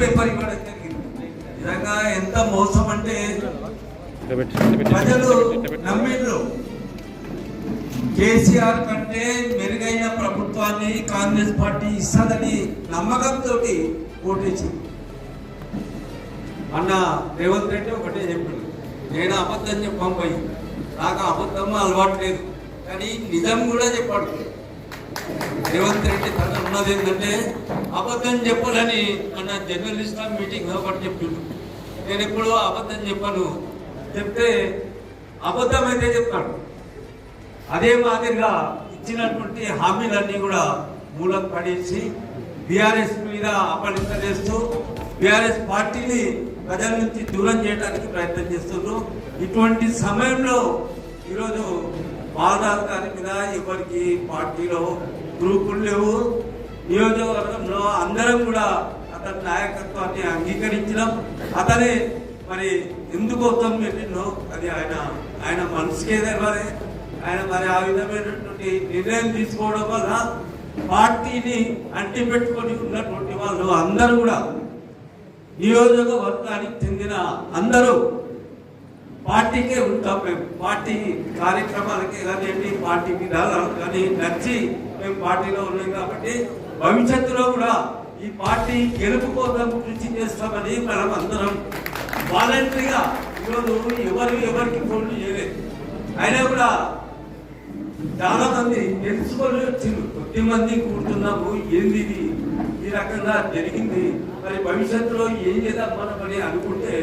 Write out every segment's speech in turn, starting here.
Paper ఇవ్వడం జరిగింది నిజంగా ఎంత మోసం అంటే ప్రజలు నమ్మిండ్రు కేసీఆర్ కంటే మెరుగైన ప్రభుత్వాన్ని కాంగ్రెస్ పార్టీ ఇస్తుందని నమ్మకంతో ఓటేసింది. అన్న రేవంత్ రెడ్డి ఒకటే చెప్పింది నేను అబద్ధం చెప్పాం పోయి నాకు అబద్ధం అలవాటు లేదు. కానీ నిజం కూడా చెప్పాడు. రేవంత్ రెడ్డి తన ఉన్నది ఏంటంటే అబద్ధం చెప్పాలని మన జర్నలిస్ట్ మీటింగ్ ఒకటి చెప్పిండు. నేను ఎప్పుడో అబద్ధం చెప్పాను. చెప్తే అబద్ధం అయితే చెప్తాడు. అదే మాదిరిగా ఇచ్చినటువంటి హామీలన్నీ కూడా మూలకు పడేసి బీఆర్ఎస్ మీద అపరిత చేస్తూ బీఆర్ఎస్ పార్టీని ప్రజల నుంచి దూరం చేయడానికి ప్రయత్నం చేస్తున్నారు ఇటువంటి సమయంలో ఈరోజు బాలరాజు గారి మీద ఎవరికి? పార్టీలో గ్రూపులు లేవు. నియోజకవర్గంలో అందరం కూడా అతని నాయకత్వాన్ని అంగీకరించడం అతని మరి ఎందుకు అవుతాం పెట్టిందో అది ఆయన ఆయన మనసుకే తెలియదు ఆయన మరి ఆ విధమైనటువంటి నిర్ణయం తీసుకోవడం వల్ల పార్టీని అంటి పెట్టుకొని ఉన్నటువంటి వాళ్ళు అందరూ కూడా నియోజకవర్గానికి చెందిన అందరూ పార్టీకే ఉంటాం మేము. పార్టీ కార్యక్రమాలకి కానివ్వండి పార్టీ విధానాలు కానీ నచ్చి మేము పార్టీలో ఉన్నాం కాబట్టి భవిష్యత్తులో కూడా ఈ పార్టీ గెలుపు కోసం కృషి చేస్తామని మనం అందరం వాలంటరీగా ఈరోజు ఎవరు ఎవరికి ఫోన్లు చేయలేదు. అయినా కూడా చాలా మంది తెలుసుకొని వచ్చింది కొద్ది మంది కూర్చున్నాము ఏంది రకంగా జరిగింది. మరి భవిష్యత్తులో ఏం చేద్దాం మనం అని అనుకుంటే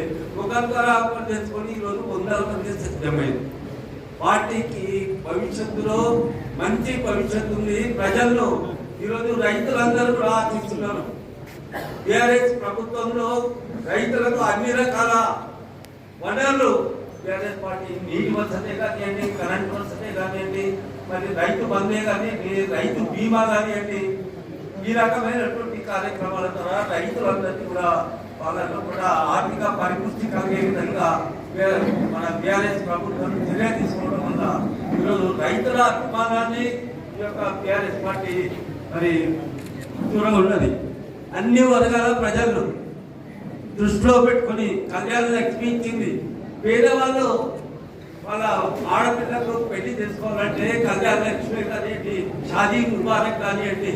ఒకరికొకరు ఆకులు తెచ్చుకొని ఈరోజు వందల మంది సిద్ధమైంది పార్టీకి భవిష్యత్తులో మంచి భవిష్యత్తు ఉంది. ప్రజల్లో ఈరోజు రైతులందరూ కూడా ఆశిస్తున్నారు. బీఆర్ఎస్ ప్రభుత్వంలో రైతులకు అన్ని రకాల వనరులు బీఆర్ఎస్ పార్టీ నీటి వసతే కానివ్వండి కరెంట్ వసతే కానివ్వండి మరి రైతు బంధే కానీ రైతు బీమా కానివ్వండి ఈ రకమైనటువంటి కార్యక్రమాల ద్వారా రైతులందరికీ కూడా వాళ్ళలో కూడా ఆర్థిక పరిపుష్టి కలిగే విధంగా మన బీఆర్ఎస్ ప్రభుత్వం చర్య తీసుకోవడం వల్ల ఈరోజు రైతుల అభిమానాన్ని ఈ యొక్క బీఆర్ఎస్ పార్టీ మరి దూరంగా ఉన్నది. అన్ని వర్గాల ప్రజలను దృష్టిలో పెట్టుకొని కళ్యాణ లక్ష్మి ఇచ్చింది. పేదవాళ్ళు వాళ్ళ ఆడపిల్లలకు పెళ్ళి చేసుకోవాలంటే కళ్యాణ లక్ష్మి కానివ్వండి షాదీ ముబారక్ కానివ్వండి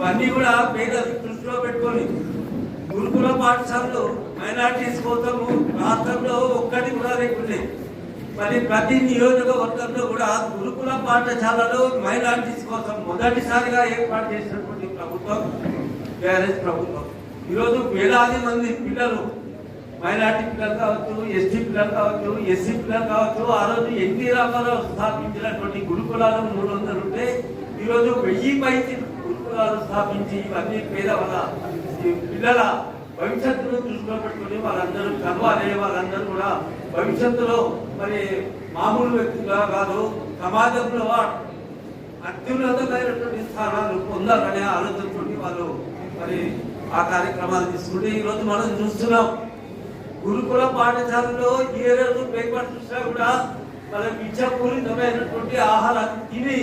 ఇవన్నీ కూడా పేదలు దృష్టిలో పెట్టుకొని గురుకుల పాఠశాలలు మైనార్టీస్ కోసము రాష్ట్రంలో ఒక్కటి కూడా లేకుండే. మరి ప్రతి నియోజకవర్గంలో కూడా గురుకుల పాఠశాలలో మైనార్టీస్ కోసం మొదటిసారిగా ఏర్పాటు చేసినటువంటి ప్రభుత్వం టీఆర్ఎస్ ప్రభుత్వం. ఈరోజు వేలాది మంది పిల్లలు మైనార్టీ పిల్లలు కావచ్చు ఎస్టీ పిల్లలు కావచ్చు ఎస్సీ పిల్లలు కావచ్చు ఆ రోజు ఎన్టీ రామారావు స్థాపించినటువంటి గురుకులాలు మూడు వందలు ఉంటే ఈరోజు వెయ్యి పైకి గురుకులాలు స్థాపించి ఇవన్నీ పేదవాళ్ళ పిల్లల భవిష్యత్తును దృష్టిలో పెట్టుకుని వాళ్ళందరూ చదవాలి వాళ్ళందరూ కూడా భవిష్యత్తులో మరి మామూలు వ్యక్తులుగా కాదు సమాజంలో అత్యున్నతమైనటువంటి స్థానాలు పొందాలనే ఆలోచించుకుని వాళ్ళు మరి ఆ కార్యక్రమాలు తీసుకుంటే ఈరోజు మనం చూస్తున్నాం. గురుకుల పాఠశాలలో ఏ రోజు పేపర్ చూసినా కూడా మన విద్యాపూరితమైనటువంటి ఆహారాన్ని తిని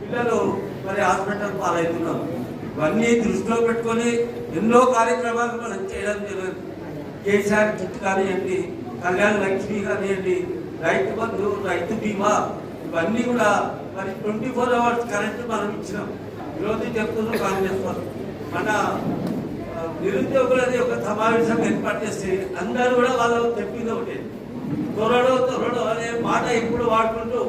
పిల్లలు మరి హాస్పిటల్ పాలవుతున్నాం ఇవన్నీ దృష్టిలో పెట్టుకొని ఎన్నో కార్యక్రమాలు మనం చేయడం జరిగింది. కేసీఆర్ కిట్ కానివ్వండి కళ్యాణ లక్ష్మి కానివ్వండి రైతు బంధు రైతు బీమా ఇవన్నీ కూడా మరి ట్వంటీ ఫోర్ అవర్స్ కరెంట్ మనం ఇచ్చినాం. ఈరోజు చెప్తున్న కాంగ్రెస్ వాళ్ళు. మన నిరుద్యోగులది ఒక సమావేశం ఏర్పాటు చేస్తే అందరూ కూడా వాళ్ళు చెప్పింది ఒకటి త్వరలో త్వరలో అనే మాట ఎప్పుడు వాడుకుంటూ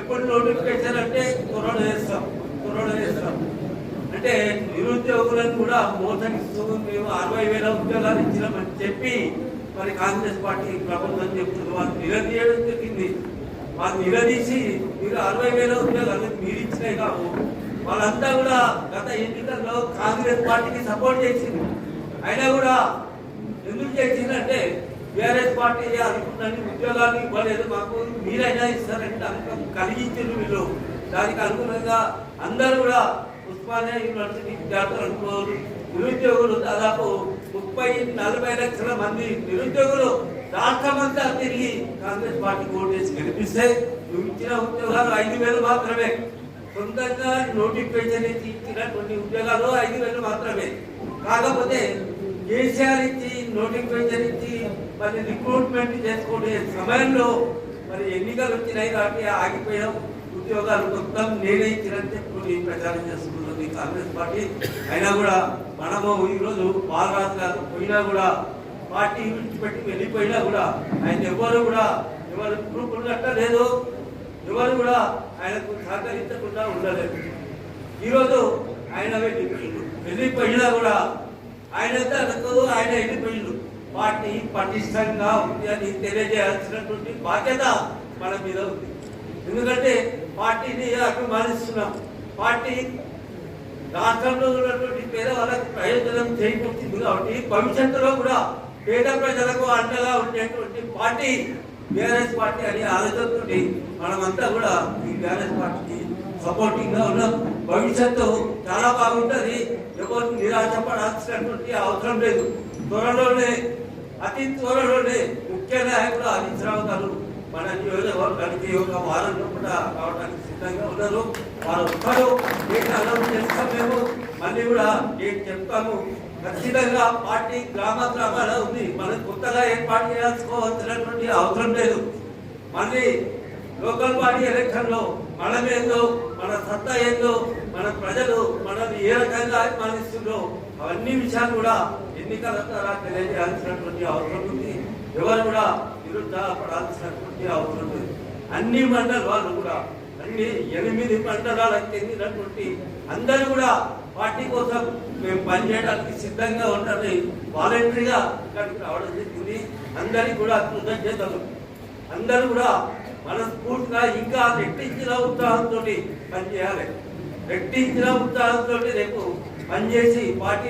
ఎప్పుడు నోటిఫికేషన్ అంటే త్వరలో చేస్తాం త్వరలో అంటే నిరుద్యోగులను కూడా మోసగిస్తూ మేము అరవై వేల ఉద్యోగాలు ఇచ్చినామని చెప్పి మరి కాంగ్రెస్ పార్టీ ప్రభుత్వం చెప్తుంది. వాళ్ళు నిలదీయడం జరిగింది వాళ్ళు నిలదీసి మీరు అరవై వేల ఉద్యోగాలు మీరు ఇచ్చినాయి కావు. వాళ్ళంతా కూడా గత ఎన్నికల్లో కాంగ్రెస్ పార్టీకి సపోర్ట్ చేసింది. అయినా కూడా ఎందుకు చేసిందంటే బీఆర్ఎస్ పార్టీ అనుకున్నన్ని ఉద్యోగాలు ఇవ్వలేదు మాకు మీరైనా ఇస్తారంటే నమ్మకం కలిగించారు వీళ్ళు. దానికి అనుగుణంగా అందరూ కూడా ఉస్మానియా యూనివర్సిటీ విద్యార్థులు అనుకోరు. నిరుద్యోగులు దాదాపు ముప్పై నలభై లక్షల మంది నిరుద్యోగులు రాష్ట్రమంతా తిరిగి కాంగ్రెస్ పార్టీ ఓటేసి కనిపిస్తే నువ్వు ఇచ్చిన ఉద్యోగాలు ఐదు వేలు మాత్రమే. సొంతంగా నోటిఫికేషన్ ఇచ్చి ఇచ్చినటువంటి ఉద్యోగాలు ఐదు వేలు మాత్రమే. కాకపోతే కేసీఆర్ ఇచ్చి నోటిఫికేషన్ ఇచ్చి మరి రిక్రూట్మెంట్ చేసుకునే సమయంలో మరి ఎన్నికలు వచ్చినాయి కాబట్టి ఆగిపోయాం. ఉద్యోగాలు మొత్తం నేనే ఇచ్చినని చెప్పుకుని ప్రచారం చేసుకుంటుంది కాంగ్రెస్ పార్టీ అయినా కూడా మనము ఈరోజు బాలరాజు గారు పోయినా కూడా పార్టీ విడిచిపెట్టి వెళ్ళిపోయినా కూడా ఆయన ఎవరు కూడా ఎవరు గ్రూప్ ఉన్నట్ట లేదు. ఎవరు కూడా ఆయనకు సహకరించకుండా ఉండలేదు. ఈరోజు ఆయన వెళ్ళిపోయిండు వెళ్ళిపోయినా కూడా ఆయన తనకు ఆయన వెళ్ళిపోయిండు. పార్టీ పటిష్టంగా ఉంది అని తెలియజేయాల్సినటువంటి బాధ్యత మన మీద ఉంది. ఎందుకంటే పార్టీని అభిమానిస్తున్నాం పార్టీ రాష్ట్రంలో ఉన్నటువంటి పేదవాళ్ళకు ప్రయోజనం చేకూర్చింది కాబట్టి భవిష్యత్తులో కూడా పేద ప్రజలకు అండగా ఉండేటువంటి పార్టీ బీఆర్ఎస్ పార్టీ అనే ఆలోచనతోటి మనమంతా కూడా ఈ బీఆర్ఎస్ పార్టీకి సపోర్టింగ్గా ఉన్నాం. భవిష్యత్తు చాలా బాగుంటుంది. ఎవరు నిరాశపడాల్సినటువంటి అవసరం లేదు. త్వరలోనే అతి త్వరలోనే ముఖ్య నాయకుడు హరీష్ రావు గారు మన నియోజకవర్గానికి ఒక వారంలో కూడా రావడానికి సిద్ధంగా ఉన్నారు. వారు ఒక్కరు డేట్ అన్నం చేస్తాం మేము మళ్ళీ కూడా డేట్ చెప్తాము ఖచ్చితంగా పార్టీ గ్రామ గ్రామాల ఉంది. మనం కొత్తగా ఏర్పాటు చేయాల్సుకోవాల్సినటువంటి అవసరం లేదు. మళ్ళీ లోకల్ పార్టీ ఎలక్షన్లో మనమేందో మన సత్తా ఏందో మన ప్రజలు మనం ఏ రకంగా అభిమానిస్తుందో అవన్నీ విషయాలు కూడా ఎన్నికల ద్వారా తెలియజేయాల్సినటువంటి అవసరం ఉంది. ఎవరు కూడా నిరుత్సాహపడాల్సినటువంటి అవసరం లేదు అన్ని మండలాలు వాళ్ళు కూడా అన్ని ఎనిమిది మండలాలకు చెందినటువంటి అందరూ కూడా పార్టీ కోసం మేము పనిచేయడానికి సిద్ధంగా ఉండాలి. వాలంటరీగా ఇక్కడికి రావడం జరిగింది. అందరికీ కూడా కృతజ్ఞతలు. అందరూ కూడా మనస్ఫూర్తిగా ఇంకా రెట్టించిన ఉత్సాహంతో పనిచేయాలి. రెట్టించిన ఉత్సాహంతో రేపు పనిచేసి పార్టీ